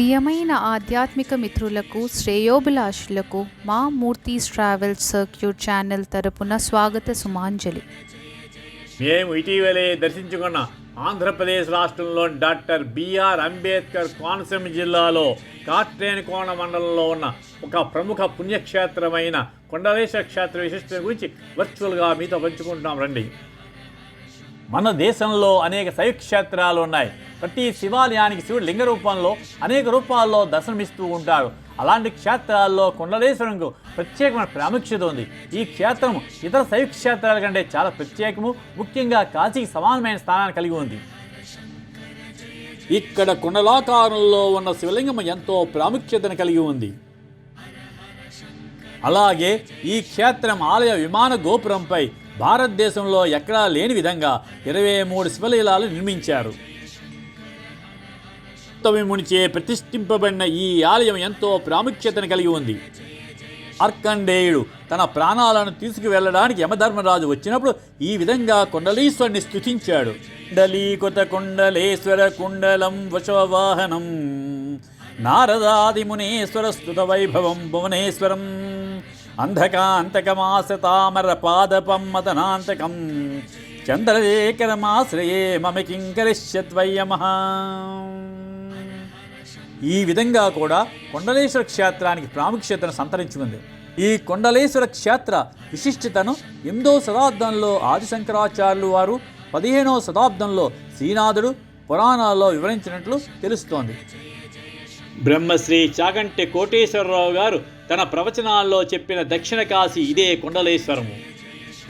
ప్రియమైన ఆధ్యాత్మిక మిత్రులకు శ్రేయోభిలాషులకు మా మూర్తీస్ ట్రావెల్ సర్క్యూట్ ఛానల్ తరపున స్వాగత సుమాంజలి. మేము ఇటీవలే దర్శించుకున్న ఆంధ్రప్రదేశ్ రాష్ట్రంలో డాక్టర్ బిఆర్ అంబేద్కర్ కోనసీమ జిల్లాలో కాట్రేనికోణ మండలంలో ఉన్న ఒక ప్రముఖ పుణ్యక్షేత్రమైన కొండలేశ్వర క్షేత్ర విశిష్టత గురించి వర్చువల్గా మీతో పంచుకుంటున్నాం. రండి. మన దేశంలో అనేక శైవ క్షేత్రాలు ఉన్నాయి. ప్రతి శివాలయానికి శివుడు లింగ రూపంలో అనేక రూపాల్లో దర్శనమిస్తూ ఉంటాడు. అలాంటి క్షేత్రాల్లో కొండలేశ్వరంకు ప్రత్యేకమైన ప్రాముఖ్యత ఉంది. ఈ క్షేత్రం ఇతర శైవ క్షేత్రాల కంటే చాలా ప్రత్యేకము ముఖ్యంగా కాశీకి సమానమైన స్థానాన్ని కలిగి ఉంది. ఇక్కడ కుండలాకారంలో ఉన్న శివలింగం ఎంతో ప్రాముఖ్యతను కలిగి ఉంది. అలాగే ఈ క్షేత్రం ఆలయ విమాన గోపురంపై భారతదేశంలో ఎక్కడా లేని విధంగా ఇరవై మూడు శివలీలాలు నిర్మించారు. మునిచే ప్రతిష్ఠింపబడిన ఈ ఆలయం ఎంతో ప్రాముఖ్యతను కలిగి ఉంది. అర్కండేయుడు తన ప్రాణాలను తీసుకువెళ్ళడానికి యమధర్మరాజు వచ్చినప్పుడు ఈ విధంగా కుండలీశ్వరుని స్థుతించాడు కుండలీకృత కుండలేశ్వర కుండలం వశవాహనం. నారదాది మునేశ్వర స్తుత వైభవం భువనేశ్వరం. అంధకాంతకమాసతామర పాదపం మదనాంతకం. చంద్రశేఖరమాశ్రయే మమ కింకరిష్యత్వయ్యమః ఈ విధంగా కూడా కొండలేశ్వర క్షేత్రానికి ప్రాముఖ్యతను సంతరించుకుంది. ఈ కొండలేశ్వర క్షేత్ర విశిష్టతను ఎనిమిదవ శతాబ్దంలో ఆదిశంకరాచార్యులు వారు పదిహేనవ శతాబ్దంలో శ్రీనాథుడు పురాణాల్లో వివరించినట్లు తెలుస్తోంది. బ్రహ్మశ్రీ చాగంటి కోటేశ్వరరావు గారు తన ప్రవచనాల్లో చెప్పిన దక్షిణ కాశీ ఇదే కుండలేశ్వరము.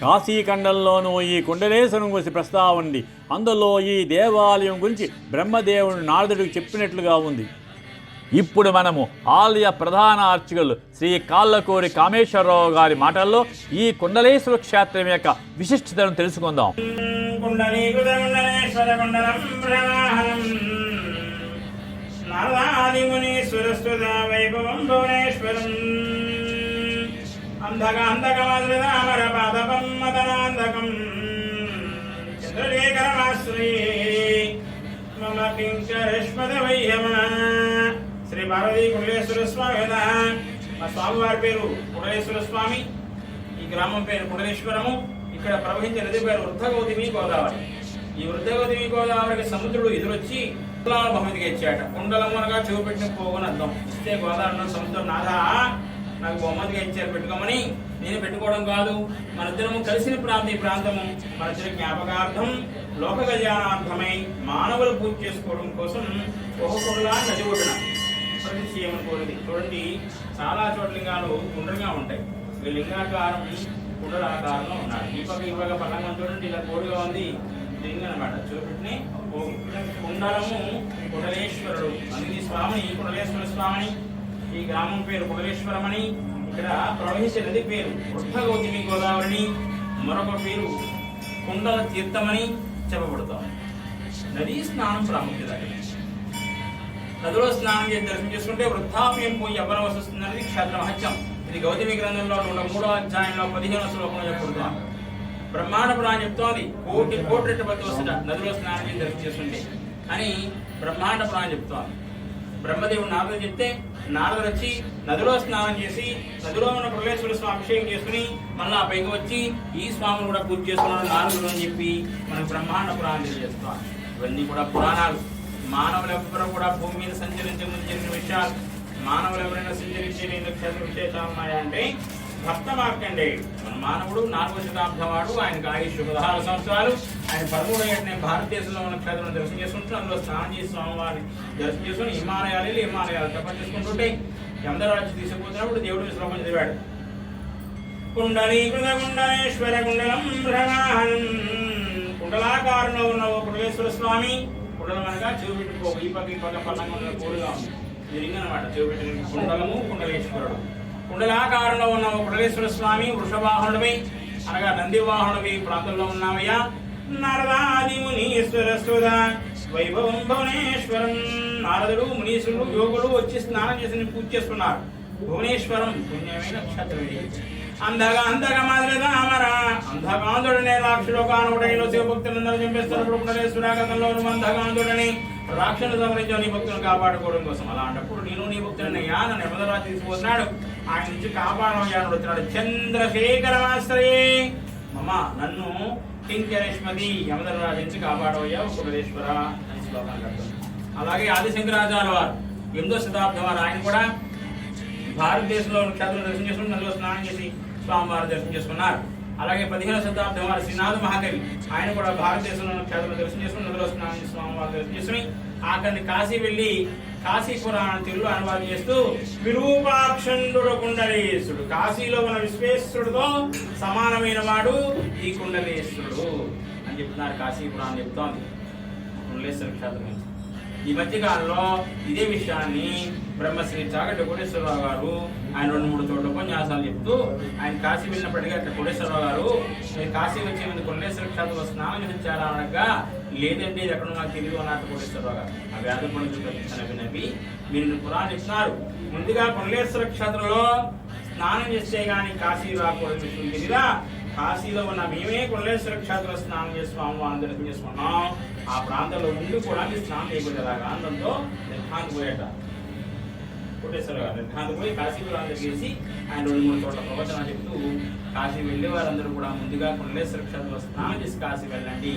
కాశీఖండంలోనూ ఈ కుండలేశ్వరం గురించి ప్రస్తావన ఉంది. అందులో ఈ దేవాలయం గురించి బ్రహ్మదేవుడు నారదుడికి చెప్పినట్లుగా ఉంది. ఇప్పుడు మనము ఆలయ ప్రధాన అర్చకులు శ్రీ కాళ్ళకూరి కామేశ్వరరావు గారి మాటల్లో ఈ కుండలేశ్వర క్షేత్రం యొక్క విశిష్టతను తెలుసుకుందాం. నారదాదిమునీశ్వరస్తుత వైభవం భువనేశ్వరం అంధకాంతకమధృతామర పాదపం మదనాంధకం చంద్రశేఖరమాశ్రయే మమ కింకరేష్మద వయ్యమ శ్రీ పార్వతీ కుండలేశ్వర స్వామి మా స్వామివారి పేరు కుండలేశ్వర స్వామి ఈ గ్రామం పేరు కుండలేశ్వరము ఇక్కడ ప్రవహించే నది పేరు వృద్ధగౌతమి గోదావరి. ఈ వృద్ధగౌతమి గోదావరికి సముద్రుడు ఎదురొచ్చి కుండలాల బహుమతిగా ఇచ్చాట కుండలం అనగా చూపెట్టిన పోగొని అర్థం. ఇస్తే గోదావరి సముద్రం నాదా? నాకు బహుమతిగా ఇచ్చారు పెట్టుకోమని. నేను పెట్టుకోవడం కాదు. మన ఇద్దరము కలిసిన ప్రాంతం ఈ ప్రాంతము. మన ఇద్దరి జ్ఞాపకార్థం లోక కళ్యాణార్థమై మానవులు పూజ చేసుకోవడం కోసం ఒక కుండలా నది ఒడ్డున. ప్రతి చేయమని కోరింది. చూడండి చాలా చోట్ల లింగాలు గుండ్రంగా ఉంటాయి. ఈ లింగాకారం కుండల ఆకారంలో ఉన్నాడు ఈ పక్క ఈ పక్క పల్లంగా చూడండి ఇలా కోడిగా ఉంది. లింగం అనమాట చూపెట్టిని కుండలము కుటలేశ్వరుడు అందుకే స్వామిని కుటలేశ్వర స్వామిని ఈ గ్రామం పేరు కుటలేశ్వరమని ఇక్కడ ప్రవహించే నది పేరు. వృద్ధగౌతమి గోదావరిని మరొక పేరు కుండల తీర్థమని చెప్పబడతాం నదీ స్నానం ప్రాముఖ్యత. నదిలో స్నానం చేసి దర్శనం చేసుకుంటే వృద్ధాప్యం పోయి యవ్వనం వస్తుందనేది క్షేత్ర మహత్యం ఇది గౌతమి గ్రంథంలో నూట మూడో అధ్యాయంలో పదిహేను శ్లోకంలో చెప్పబడుతోంది. బ్రహ్మాండ పురాణం చెప్తోంది కోటి కోటి రెట్టు బతి వస్తుంట నదిలో స్నానం చేసి దర్శనం అని బ్రహ్మాండ పురాణం చెప్తోంది బ్రహ్మదేవుడు నారదుడు చెప్తే నారదుడు వచ్చి నదిలో స్నానం చేసి నదిలో ఉన్న ప్రవేశ్వర స్వామి అభిషేకం చేసుకుని మళ్ళీ ఆ పైకి వచ్చి ఈ స్వామిని కూడా పూజ చేసుకున్నాడు నారదుడు అని చెప్పి మనకు బ్రహ్మాండ పురాణం తెలియజేస్తాం ఇవన్నీ కూడా పురాణాలు. మానవులెవ్వరూ కూడా భూమి మీద సంచరించే ముందు జరిగిన విషయాలు. మానవులు ఎవరైనా సంచరించే నేను క్షేత్ర విశేషాలు ఉన్నాయా అంటే భక్త మార్కండేయుడు మన మానవుడు నాలుగో శతాబ్దం వాడు ఆయనకు ఆయుష్ పదహారు సంవత్సరాలు. ఆయన పదమూడు ఏటనే భారతదేశంలో ఉన్న క్షేత్రం దర్శనం చేసుకుంటూ అందులో స్నానం చేసి స్వామివారిని దర్శనం చేసుకుని హిమాలయాలు వెళ్ళి హిమాలయాలు తప్ప చేసుకుంటుంటే యమధరాజు తీసుకుపోతున్నప్పుడు దేవుడు శ్లోకం చదివాడు. కుండలీకృత కుండలేశ్వర కుండలం కుండలాకారంలో ఉన్న ఓ కుండలేశ్వర స్వామి కుండలం అనగా చూపెట్టుకో ఈ పక్క ఈ పక్క పల్లంగా ఉన్న కోరుగా ఉంది. ఇది రింగ్ అనమాట కుండలము కుండలేశ్వరుడు. కుండలాకారంలో ఉన్న ఓ కుండలేశ్వర స్వామి వృషవాహనుడిపై అనగా నంది ప్రాంతంలో ఉన్నామయ్యా. నారదాది మునీశ్వర సుధ వైభవం భువనేశ్వరం. నారదుడు మునీశ్వరుడు యోగుడు వచ్చి స్నానం చేసి పూజ చేస్తున్నారు. భువనేశ్వరం పుణ్యమైన క్షత్రం అందగా అంధగా మాదిరి మాదిరిగా అంధకాంధుడనే రాక్షుడు కానుడైన శివభక్తులందరూ చంపేస్తున్నప్పుడు పునరేశ్వరాగతంలో అంధకాంధుడని రాక్షను సంహరించావు నీ భక్తులను కాపాడుకోవడం కోసం. అలాంటప్పుడు నేను నీ భక్తులనయ్యా నన్ను యమధరాజు తీసుకుపోతున్నాడు. ఆయన నుంచి కాపాడమయ్యా వచ్చినాడు చంద్రశేఖరాశ్రయే మమ నన్ను కింకరేష్మది యమధర్మరాజు నుంచి కాపాడవయ్యా కుమరేశ్వర అని శ్లోకాలు అలాగే ఆదిశంకరాచార్య వారు ఎనిమిదో శతాబ్దం వారు ఆయన కూడా భారతదేశంలో క్షేత్రం దర్శనం చేసుకుని నదిలో స్నానం చేసి స్వామివారి దర్శనం చేసుకున్నారు. అలాగే పదిహేను శతాబ్దం వారు శ్రీనాథ మహాకవి ఆయన కూడా భారతదేశంలో క్షేత్రం దర్శనం చేసుకుని నదిలో స్నానం చేసి స్వామివారి దర్శనం చేసుకుని అక్కడిని కాశీ వెళ్ళి కాశీ పురాణ తెలుగు అనువాదం చేస్తూ విరూపాక్షండు కుండలేశుడు కాశీలో ఉన్న విశ్వేశ్వరుడితో సమానమైన వాడు ఈ కుండలేశ్వరుడు అని చెప్తున్నారు కాశీ పురాణం చెప్తోంది. కుండలేశ్వర క్షేత్రం ఈ మధ్యకాలంలో ఇదే విషయాన్ని బ్రహ్మశ్రీ చాగటి కోటేశ్వరరావు గారు ఆయన రెండు మూడు చోట్ల ఉపన్యాసాలు చెప్తూ ఆయన కాశీ వెళ్ళినప్పటికీ అట్లా కోటేశ్వరరావు గారు నేను కాశీ వచ్చే ముందు కొండేశ్వర క్షేత్రంలో స్నానం చేశారా అనగా లేదండి ఇది ఎక్కడ నాకు తెలియదు అన్నట్టు కోటేశ్వరరావు గారు ఆ వేద పండితులు ప్రతిష్టనవి నవ్వి మీరు పురాణం ఇస్తున్నారు ముందుగా కొండేశ్వర క్షేత్రంలో స్నానం చేస్తే కానీ కాశీ రాకూడదు తెలియదా కాశీలో ఉన్న మేమే కొండలేశ్వర క్షేత్రంలో స్నానం చేసి అని దర్శనం చేసుకున్నాం? ఆ ప్రాంతంలో ఉండి కూడా మీరు స్నానం చేయకూడదు అలాగా ఆనందంతో నిర్ధాంతి పోయాట. కోటేశ్వర గారు నిర్ధాంతి పోయి కాశీపురాన్ని చేసి ఆయన రెండు మూడు చోట్ల ప్రవచనాలు చెప్తూ కాశీ వెళ్ళి వారందరూ కూడా ముందుగా కుండలేశ్వర క్షేత్రంలో స్నానం చేసి కాశీ వెళ్ళండి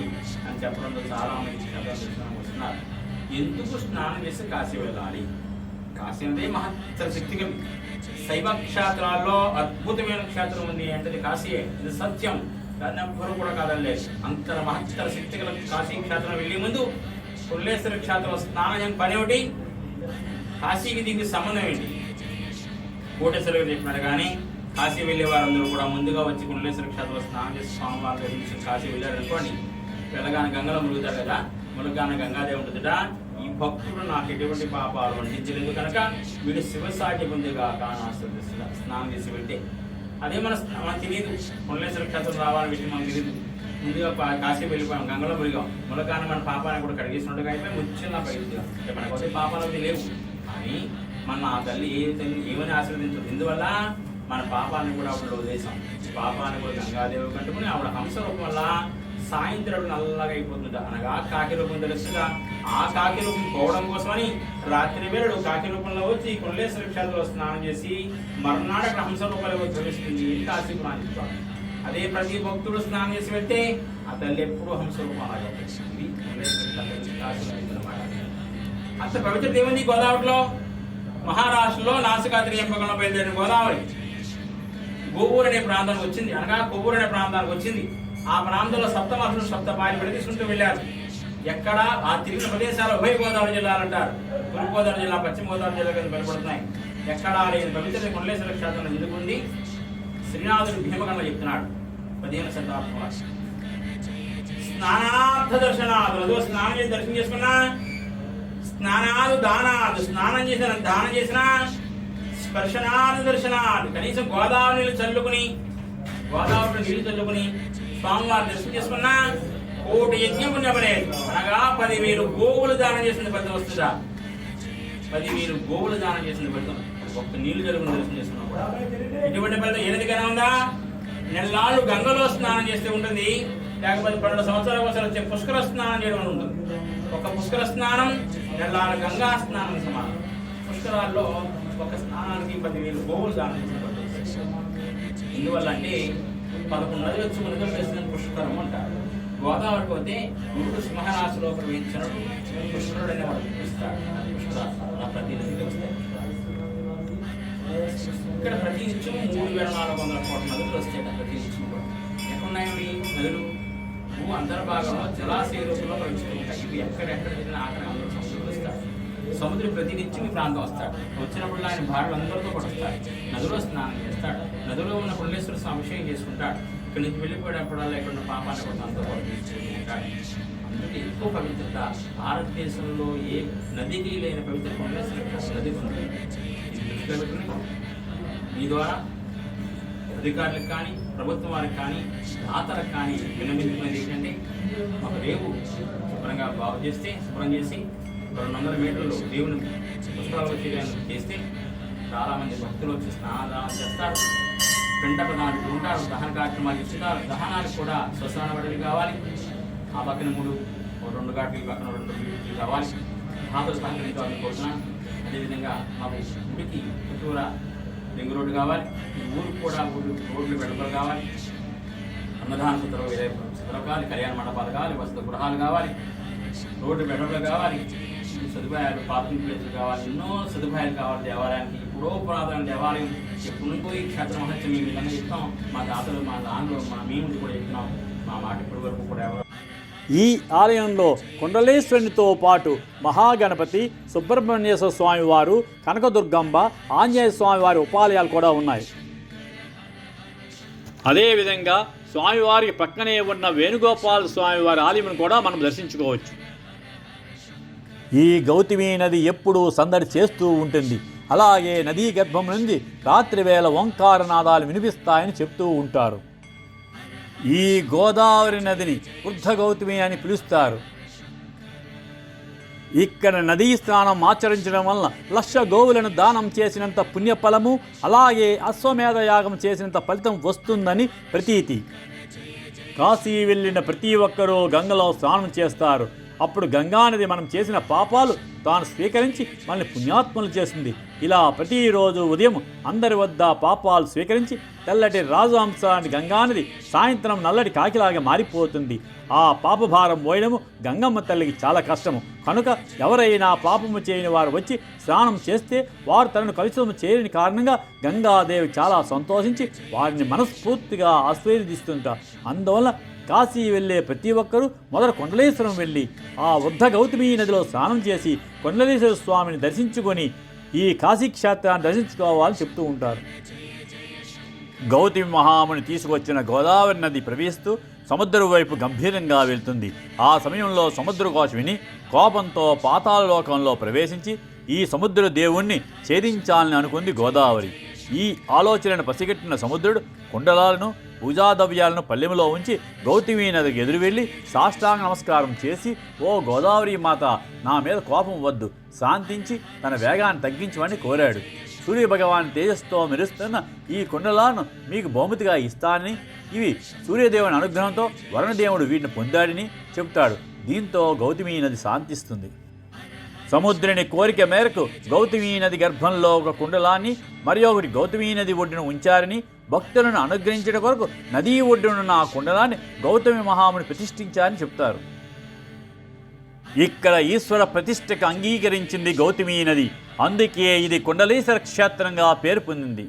అని చెప్పడంతో చాలా మంది వస్తున్నారు. ఎందుకు స్నానం చేసి కాశీ వెళ్ళాలి? కాశీ అంటే మహత్తర శక్తి శైవ క్షేత్రాల్లో అద్భుతమైన క్షేత్రం ఉంది. అంటే కాశీయే ఇది సత్యం. దాన్ని ఎవ్వరు కూడా కాదనలేదు. అంతర మహత్తర శక్తి గల కాశీ క్షేత్రం వెళ్ళే ముందు కుండలేశ్వర క్షేత్రంలో స్నానం చేయని పని ఒకటి కాశీకి దీనికి సంబంధం ఏంటి? కోటేశ్వర చెప్పినారు కానీ కాశీ వెళ్ళే వారందరూ కూడా ముందుగా వచ్చి కుండలేశ్వర క్షేత్రంలో స్నానం చేసి స్వామివారి దర్శించి కాశీ వెళ్ళారు అనుకోండి వెళ్ళగానే గంగలో మురుగుతారు కదా మునుగాన గంగాదేవి ఉంటుందిట. ఈ భక్తుడు నాకు ఎటువంటి పాపాలు అంటించలేదు కనుక వీడు శివసాటి ముందుగా కానాశ్రదిస్తున్నా స్నానం చేసి వెళ్తే అదే మన మనకు తెలియదు కుండలేశ్వర క్షేత్రం రావాలని విషయం మనకు తెలియదు ముందుగా పా- కాశీ వెళ్ళిపోయాం గంగలో మురిగాం మునగానే మన పాపాన్ని కూడా కడిగేసినట్టుగా అయిపోయి ముచ్చిన పైకి మనకు వచ్చే పాపాలు లేవు. కానీ మన ఆ తల్లి ఏ తల్లి ఏమని ఆశీర్వదించదు? ఎందువల్ల? మన పాపాన్ని కూడా ఆవిడ వదిలేసాం పాపాన్ని కూడా గంగాదేవి కట్టుకుని ఆవిడ హంస రూపం వల్ల సాయంత్రం నల్లగా అయిపోతుంట అనగా కాకి రూపం తెలుసుగా ఆ కాకి రూపం పోవడం కోసమని రాత్రి వేళడు కాకి రూపంలో వచ్చి కొల్లేశ్వర క్షేత్రంలో స్నానం చేసి మర్నాడు అక్కడ హంస రూపంలో వచ్చి ప్రవేశిస్తుంది ఇది చెప్తాను అదే ప్రతి భక్తుడు స్నానం చేసి వెళ్తే ఆ తల్లి ఎప్పుడూ హంస రూపం అలాగే అంత పవిత్రత ఏముంది గోదావరిలో మహారాష్ట్రలో నాసికాద్రి ఎంపకంలో బయలుదేరిన గోదావరి. గోవూరు అనే ప్రాంతానికి వచ్చింది. అనగా కొవ్వూరు అనే ప్రాంతానికి వచ్చింది. ఆ ప్రాంతంలో సప్తమహర్షులు సప్త పాయలు తీసుకుంటూ వెళ్ళారు. ఎక్కడ ఆ తిరిగిన ప్రదేశాలు ఉభయ గోదావరి జిల్లాలు అంటారు. తూర్పు గోదావరి జిల్లా పశ్చిమ గోదావరి జిల్లా కింద పిలువబడుతున్నాయి ఎక్కడ లేని పవిత్ర కొండలేశ్వర క్షేత్రం ఎందుకుంది శ్రీనాథుడు భీమకంలో చెప్తున్నాడు. పదిహేను శతాబ్దం స్నానార్థ దర్శనాలు అదో స్నానం చేసి దర్శనం చేసుకున్నా. స్నానాలు దానాలు. స్నానం చేసిన దానం చేసిన స్పర్శనాలు దర్శనాలు కనీసం గోదావరి నీళ్ళు చల్లుకుని గోదావరిలో నీళ్ళు చల్లుకుని స్వామివారి దర్శనం చేసుకున్నా కోటి యజ్ఞం పుణ్యపలేదు అనగా పదివేలు గోవులు దానం చేసిన పెద్ద వస్తుందా? పదివేలు గోవులు దానం చేసిన పెద్ద ఒక్క నీళ్ళు చల్లుకుని దర్శనం చేసుకున్నా కూడా. ఇటువంటి పెద్ద ఎనిమిదిగానే ఉందా? నెల్లాళ్ళు గంగలో స్నానం చేస్తే ఉంటుంది. లేకపోతే పన్నెండు సంవత్సరాల కోసం వచ్చే పుష్కర స్నానం చేయడం అని ఉంటుంది. ఒక పుష్కర స్నానం నెల్లాళ్ళు గంగా స్నానం సమానం. పుష్కరాల్లో ఒక స్నానానికి పదివేలు గోవులు దానం చేసిన ఎందువల్ల అంటే పదకొండు నదులు వచ్చి మునిగం వేసిన పుష్కరం అంటారు. గోదావరి పోతే గురుడు సింహరాశిలో ప్రవేశించినప్పుడు పుష్కరుడు అనేవాడు పిలుస్తాడు పుష్కరాశి ప్రతి నదికి వస్తాయి. ఇక్కడ ప్రతి నిత్యం మూడు వేల నాలుగు వందల కోట్ల నదులు వస్తాయి ప్రతి నిత్యం కూడా. ఎక్కడున్నాయి నదులు? భూ అంతర్భాగంలో జలాశయ రూపంలో ప్రవేశిస్తుంటాయి ఇవి ఎక్కడెక్కడ ఆగ్రహంలో సముద్రం ప్రతి నిత్యం ఈ ప్రాంతం వస్తాడు. వచ్చినప్పుడు ఆయన భార్యలు అందరితో కూడా వస్తాడు. నదిలో స్నానం చేస్తాడు. నదిలో ఉన్న పుణ్యేశ్వర స్వామి అభిషేకం చేసుకుంటాడు. ఇక్కడి నుంచి వెళ్ళిపోయేటప్పుడల్లా ఇక్కడ ఉన్న పాపాన్ని కూడా తనతో తీసుకుంటాడు. అందుకే ఎక్కువ పవిత్రత భారతదేశంలో ఏ నదికి లేని పవిత్ర పుణ్యేశ్వర నది ఉంది? ఈ మీ ద్వారా అధికారులకు కానీ ప్రభుత్వం వారికి కానీ దాతలకు కానీ విన్నవించుకునేది ఏంటంటే ఒక రేపు శుభ్రంగా బాగు చేస్తే శుభ్రం చేసి రెండు వందల మీటర్లు దేవుని పుష్పాభిషేకాన్ని చేస్తే చాలామంది భక్తులు వచ్చి స్నానదానం చేస్తారు. పెంట ప్రధానికి ఉంటారు. దహన కార్యక్రమాలు ఇస్తున్నారు దహనానికి కూడా స్వస్థాన బడులు కావాలి. ఆ పక్కన మూడు ఓ రెండు ఘాట్లు పక్కన రెండు ఘాట్లు కావాలి. మాతో సహకరించాలని కోరుతున్నాను. అదేవిధంగా మాకు ఇంటికి చుట్టూరా రింగ్ రోడ్డు కావాలి. ఈ ఊరికి కూడా ఊరు రోడ్లు వెడపలు కావాలి. అన్నదాన సత్రం సుతరం కావాలి. కళ్యాణ మండపాలు కావాలి. వసతి గృహాలు కావాలి. రోడ్డు వెడపలు కావాలి. సదుపాయాలు పార్కింగ్ ప్లేసులు కావాలి ఎన్నో సదుపాయాలు కావాలి దేవాలయానికి. ఇప్పుడో పురాతన దేవాలయం ఎప్పుడు నుంచో ఈ క్షేత్ర మహత్యం మేము విధంగా చెప్తాం. మా తాతలు మా నాన్నలు మా మేము కూడా చెప్తున్నాం. మా మాట ఇప్పటి వరకు కూడా ఎవరు ఈ ఆలయంలో కుండలేశ్వరునితో పాటు మహాగణపతి సుబ్రహ్మణ్యేశ్వర స్వామి వారు కనకదుర్గంబ ఆంజనేయ స్వామి వారి ఉపాలయాలు కూడా ఉన్నాయి. అదేవిధంగా స్వామివారికి పక్కనే ఉన్న వేణుగోపాల స్వామివారి ఆలయం కూడా మనం దర్శించుకోవచ్చు. ఈ గౌతమి నది ఎప్పుడూ సందడి చేస్తూ ఉంటుంది. అలాగే నదీ గర్భం నుండి రాత్రివేళ ఓంకార నాదాలు వినిపిస్తాయని చెప్తూ ఉంటారు. ఈ గోదావరి నదిని వృద్ధ గౌతమి అని పిలుస్తారు. ఇక్కడ నదీ స్నానం ఆచరించడం వలన లక్ష గోవులను దానం చేసినంత పుణ్యఫలము అలాగే అశ్వమేధ యాగం చేసినంత ఫలితం వస్తుందని ప్రతీతి. కాశీ వెళ్ళిన ప్రతి ఒక్కరూ గంగలో స్నానం చేస్తారు. అప్పుడు గంగానది మనం చేసిన పాపాలు తాను స్వీకరించి మనల్ని పుణ్యాత్మలు చేస్తుంది ఇలా ప్రతిరోజు ఉదయం అందరి వద్ద పాపాలు స్వీకరించి తెల్లటి రాజవంశాన్ని గంగానది సాయంత్రం నల్లటి కాకిలాగా మారిపోతుంది. ఆ పాపభారం మోయడము గంగమ్మ తల్లికి చాలా కష్టము. కనుక ఎవరైనా పాపము చేయని వారు వచ్చి స్నానం చేస్తే వారు తనను కలుషితం చేయని కారణంగా గంగాదేవి చాలా సంతోషించి వారిని మనస్ఫూర్తిగా ఆశీర్వదిస్తుంటారు. అందువల్ల కాశీ వెళ్ళే ప్రతి ఒక్కరూ మొదట కొండలేశ్వరం వెళ్ళి ఆ వృద్ధ గౌతమి నదిలో స్నానం చేసి కొండలేశ్వర స్వామిని దర్శించుకొని ఈ కాశీ క్షేత్రాన్ని దర్శించుకోవాలని చెప్తూ ఉంటారు. గౌతమి మహాముని తీసుకొచ్చిన గోదావరి నది ప్రవహిస్తూ సముద్రం వైపు గంభీరంగా వెళ్తుంది. ఆ సమయంలో సముద్ర ఘోష విని కోపంతో పాతాళ లోకంలో ప్రవేశించి ఈ సముద్ర దేవుణ్ణి ఛేదించాలని అనుకుంది గోదావరి. ఈ ఆలోచనను పసిగట్టిన సముద్రుడు కుండలాలను పూజాద్రవ్యాలను పల్లెములో ఉంచి గౌతమి నదికి ఎదురు వెళ్ళి సాష్టాంగ నమస్కారం చేసి ఓ గోదావరి మాత నా మీద కోపం వద్దు. శాంతించి తన వేగాన్ని తగ్గించమని కోరాడు. సూర్యభగవాన్ తేజస్తో మెరుస్తున్న ఈ కుండలాలను మీకు బహుమతిగా ఇస్తానని ఇవి సూర్యదేవుని అనుగ్రహంతో వరుణదేవుడు వీటిని పొందాడని చెబుతాడు. దీంతో గౌతమి నది శాంతిస్తుంది. సముద్రుని కోరిక మేరకు గౌతమి నది గర్భంలో ఒక కుండలాన్ని మరి ఒకటి గౌతమి నది ఒడ్డున ఉంచారని భక్తులను అనుగ్రహించడం కొరకు నదీ ఒడ్డునున్న ఆ కుండలాన్ని గౌతమి మహాముని ప్రతిష్ఠించారని చెప్తారు. ఇక్కడ ఈశ్వర ప్రతిష్టకు అంగీకరించింది గౌతమి నది. అందుకే ఇది కుండలీశ్వర క్షేత్రంగా పేరు పొందింది.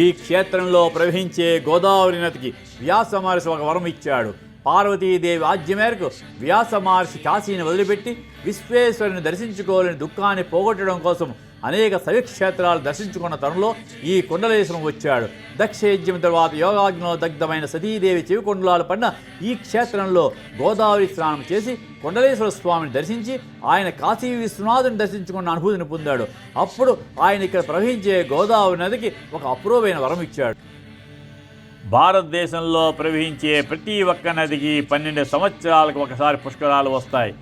ఈ క్షేత్రంలో ప్రవహించే గోదావరి నదికి వ్యాస మహర్షి ఒక వరం ఇచ్చాడు. పార్వతీదేవి ఆజ్ఞ మేరకు వ్యాస మహర్షి కాశీని వదిలిపెట్టి విశ్వేశ్వరుని దర్శించుకోలేని దుఃఖాన్ని పోగొట్టడం కోసం అనేక శైవక్షేత్రాలు దర్శించుకున్న తరుణంలో ఈ కుండలేశ్వరం వచ్చాడు. దక్షయజ్ఞం తర్వాత యోగాగ్నిలో దగ్ధమైన సతీదేవి చెవికొండలాలు పడిన ఈ క్షేత్రంలో గోదావరి స్నానం చేసి కొండలేశ్వర స్వామిని దర్శించి ఆయన కాశీ విశ్వనాథుని దర్శించుకున్న అనుభూతిని పొందాడు. అప్పుడు ఆయన ఇక్కడ ప్రవహించే గోదావరి నదికి ఒక అపూర్వమైన వరం ఇచ్చాడు. భారతదేశంలో ప్రవహించే ప్రతి ఒక్క నదికి పన్నెండు సంవత్సరాలకు ఒకసారి పుష్కరాలు వస్తాయి.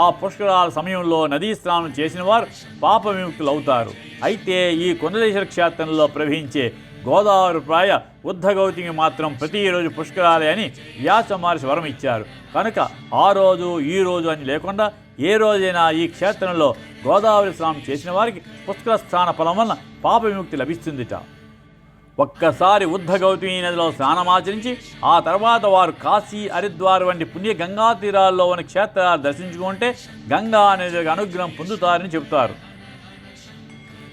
ఆ పుష్కరాల సమయంలో నదీ స్నానం చేసిన వారు పాప విముక్తులు అవుతారు అయితే ఈ కొండలేశ్వర క్షేత్రంలో ప్రవహించే గోదావరి ప్రాయ ఉద్ధగౌతికి మాత్రం ప్రతిరోజు పుష్కరాలే అని వ్యాస మహర్షి వరం ఇచ్చారు. కనుక ఆ రోజు ఈ రోజు అని లేకుండా ఏ రోజైనా ఈ క్షేత్రంలో గోదావరి స్నానం చేసిన వారికి పుష్కర స్థాన ఫలం వలన పాప విముక్తి లభిస్తుందిట. ఒక్కసారి ఉద్ధగౌతమి నదిలో స్నానమాచరించి ఆ తర్వాత వారు కాశీ హరిద్వార్ వంటి పుణ్య గంగా తీరాల్లో ఉన్న క్షేత్రాలు దర్శించుకుంటే గంగా నది అనుగ్రహం పొందుతారని చెబుతారు.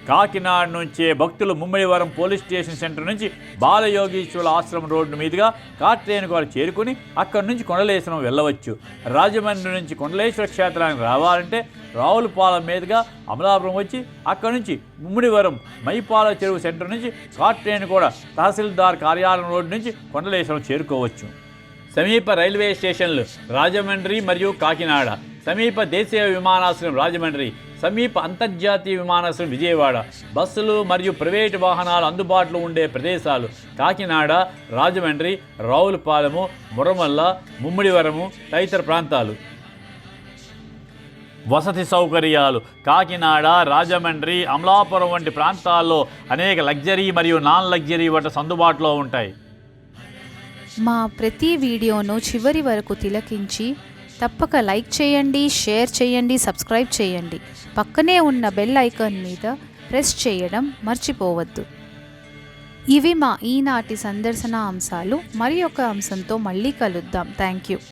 కాకినాడ నుంచే భక్తులు ముమ్మడివరం పోలీస్ స్టేషన్ సెంటర్ నుంచి బాలయోగీశ్వరుల ఆశ్రమం రోడ్డు మీదుగా కాట్రేనుకు వారు చేరుకుని అక్కడి నుంచి కొండలేశ్వరం వెళ్ళవచ్చు. రాజమండ్రి నుంచి కొండలేశ్వర క్షేత్రానికి రావాలంటే రావులపాలెం మీదుగా అమలాపురం వచ్చి అక్కడి నుంచి ముమ్మిడివరం మైపాల చెరువు సెంటర్ నుంచి కాట్రేను కూడా తహసీల్దార్ కార్యాలయం రోడ్డు నుంచి కొండలేశ్వరం చేరుకోవచ్చు. సమీప రైల్వే స్టేషన్లు రాజమండ్రి మరియు కాకినాడ. సమీప దేశీయ విమానాశ్రయం రాజమండ్రి. సమీప అంతర్జాతీయ విమానాశ్రయం విజయవాడ. బస్సులు మరియు ప్రైవేటు వాహనాలు అందుబాటులో ఉండే ప్రదేశాలు కాకినాడ రాజమండ్రి రావులపాలెము మురమల్ల ముమ్మిడివరము తదితర ప్రాంతాలు. వసతి సౌకర్యాలు కాకినాడ రాజమండ్రి అమలాపురం వంటి ప్రాంతాల్లో అనేక లగ్జరీ మరియు నాన్ లగ్జరీ వంటి అందుబాటులో ఉంటాయి. మా ప్రతి వీడియోను చివరి వరకు తిలకించి తప్పక లైక్ చేయండి షేర్ చేయండి సబ్స్క్రైబ్ చేయండి. పక్కనే ఉన్న బెల్ ఐకాన్ మీద ప్రెస్ చేయడం మర్చిపోవద్దు. ఇవి మా ఈనాటి సందర్శన అంశాలు. మరి ఒక అంశంతో మళ్ళీ కలుద్దాం. Thank you.